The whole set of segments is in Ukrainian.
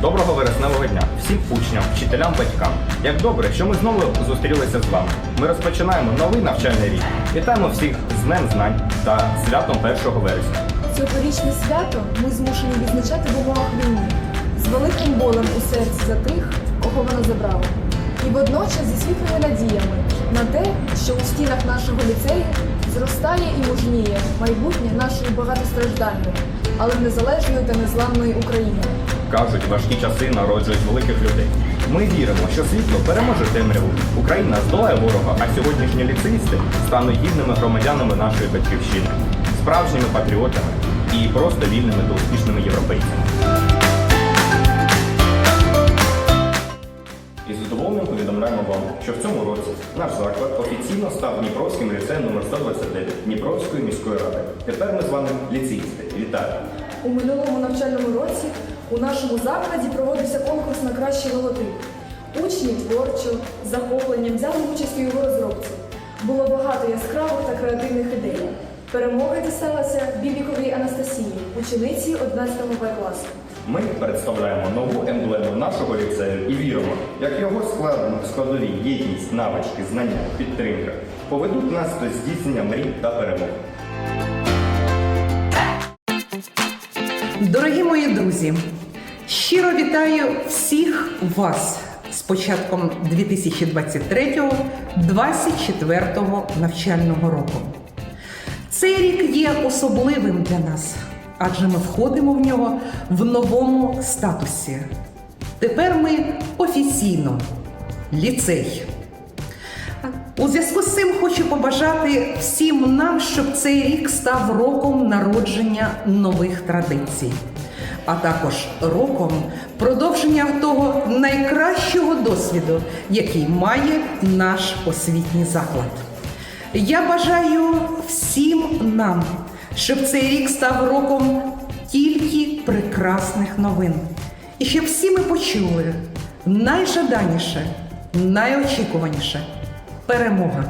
Доброго вересневого дня всім учням, вчителям, батькам. Як добре, що ми знову зустрілися з вами. Ми розпочинаємо новий навчальний рік. Вітаємо всіх з Днем знань та святом 1 вересня. Цьогорічне свято ми змушені відзначати в умовах війни з великим болем у серці за тих, кого вона забрала. І водночас зі світлими надіями на те, що у стінах нашого ліцею зростає і мужніє майбутнє нашої багатостраждальної, але незалежної та незламної України. Кажуть, важкі часи народжують великих людей. Ми віримо, що світло переможе темряву. Україна здолає ворога, а сьогоднішні ліцеїсти стануть гідними громадянами нашої батьківщини, справжніми патріотами і просто вільними та успішними європейцями. І з задоволенням повідомляємо вам, що в цьому році наш заклад офіційно став Дніпровським ліцеєм номер 129 Дніпровської міської ради. Тепер ми з вами ліцеїсти. Вітаю! У минулому навчальному році у нашому закладі проводився конкурс на кращий логотип. Учні творчо, з захопленням взяли участь у його розробці. Було багато яскравих та креативних ідей. Перемога дісталася Бібіковій Анастасії, учениці 11 Б класу. Ми представляємо нову емблему нашого ліцею і віримо, як його складові єдність, навички, знання, підтримка поведуть нас до здійснення мрій та перемог. Дорогі мої друзі, щиро вітаю всіх вас з початком 2023-2024 навчального року. Цей рік є особливим для нас, адже ми входимо в нього в новому статусі. Тепер ми офіційно ліцей. У зв'язку з цим хочу побажати всім нам, щоб цей рік став роком народження нових традицій, а також роком продовження того найкращого досвіду, який має наш освітній заклад. Я бажаю всім нам, щоб цей рік став роком тільки прекрасних новин. І щоб всі ми почули найжаданіше, найочікуваніше перемога.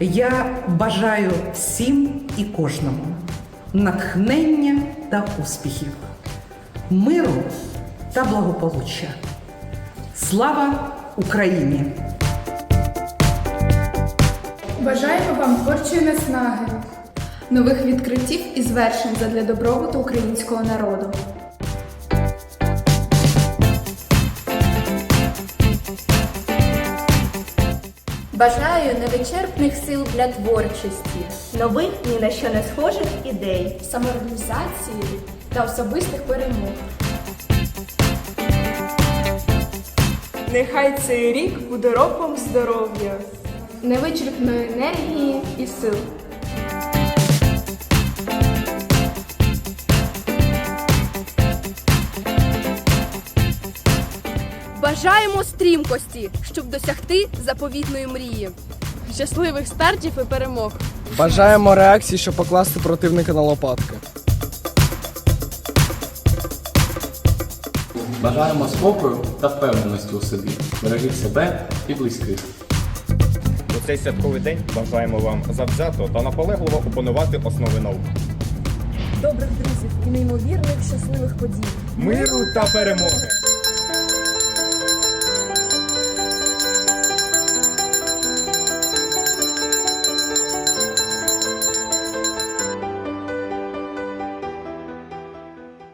Я бажаю всім і кожному натхнення та успіхів, миру та благополуччя. Слава Україні! Бажаємо вам творчої наснаги, нових відкриттів і звершень задля добробуту українського народу. Бажаю невичерпних сил для творчості, нових ні на що не схожих ідей. самореалізації та особистих перемог. Нехай цей рік буде роком здоров'я. невичерпної енергії і сил. Бажаємо стрімкості, щоб досягти заповітної мрії. Щасливих стартів і перемог. Бажаємо реакції, щоб покласти противника на лопатки. Бажаємо спокою та впевненості у собі. Бережіть себе і близьких. У цей святковий день бажаємо вам завзято та наполегливо опанувати основи наук. Добрих друзів і неймовірних щасливих подій. Миру та перемоги!